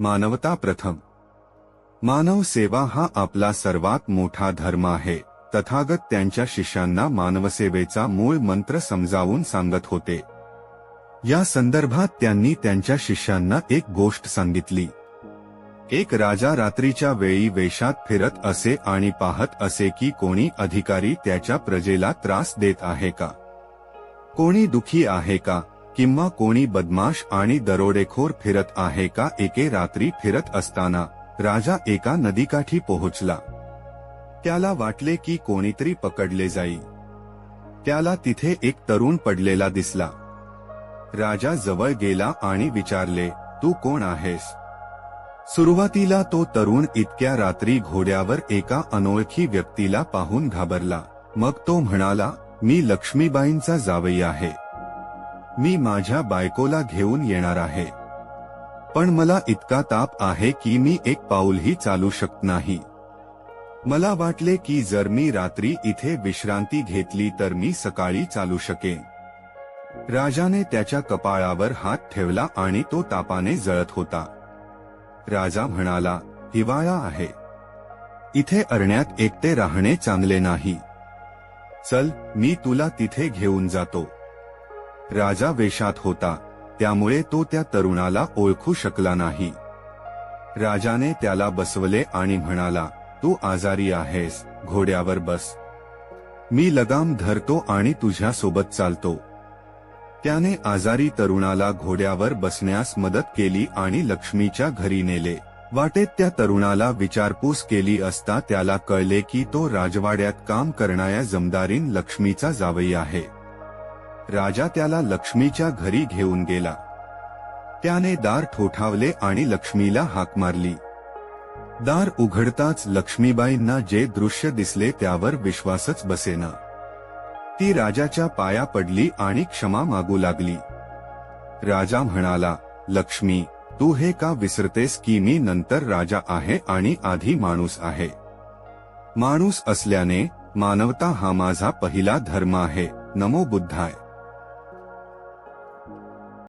मानवता प्रथम. मानव सेवा हा आपला सर्वात मोठा धर्म आहे. तथागत त्यांच्या शिष्यांना मानवसेवेचा मूळ मंत्र समजावून सांगत होते. या संदर्भात त्यांनी त्यांच्या शिष्यांना एक गोष्ट सांगितली. एक राजा रात्रीच्या वेळी वेशात फिरत असे आणि पाहत असे की कोणी अधिकारी त्याच्या प्रजेला त्रास देत आहे का? कोणी दुखी आहे का? किंवा कोणी बदमाश आणि दरोडेखोर फिरत आहे का एके रात्री फिरत असताना राजा एका नदीकाठी पोहोचला. त्याला वाटले की कोणीतरी पकडले जाईल. त्याला तिथे एक तरुण पडलेला दिसला. राजा जवळ गेला आणि विचारले तू कोण आहेस? सुरुवातीला तो तरुण इतक्या रात्री घोड्यावर एका अनोळखी व्यक्तीला पाहून घाबरला. मग तो म्हणाला मी लक्ष्मीबाईंचा जावई आहे. मी माझ्या बायकोला घेऊन येणार आहे. पण मला इतका ताप आहे की मी एक पाऊलही चालू शकत नाही. मला वाटले की जर मी रात्री इथे विश्रांती घेतली तर मी सकाळी चालू शकेन. राजाने त्याच्या कपाळावर हात ठेवला आणि तो तापाने जळत होता. राजा म्हणाला हिवाळा आहे. इथे अरण्यात एकटे राहणे चांगले नाही. चल मी तुला तिथे घेऊन जातो. राजा वेशात होता त्यामुळे तो त्या तरुणाला ओळखू शकला नाही. राजाने त्याला बसवले आणि म्हणाला तू आजारी आहेस घोड्यावर बस. मी लगाम धरतो आणि तुझ्या सोबत चालतो. त्याने आजारी तरुणाला घोड्यावर बसण्यास मदत केली आणि लक्ष्मीच्या घरी नेले. वाटेत त्या तरुणाला विचारपूस केली असता त्याला कळले की तो राजवाड्यात काम करणाऱ्या जमदारीन लक्ष्मीचा जावई आहे. राजा त्याला लक्ष्मीच्या घरी घेऊन गेला. त्याने दार ठोठावले आणि लक्ष्मीला हाक मारली. दार उघडताच लक्ष्मीबाईंना जे दृश्य दिसले त्यावर विश्वासच बसेना. ती राजाच्या पाया पडली आणि क्षमा मागू लागली. राजा म्हणाला लक्ष्मी तू हे का विसरतेस की मी नंतर राजा आहे आणि आधी माणूस आहे? माणूस असल्याने मानवता हा माझा पहिला धर्म आहे. नमो बुद्धाय.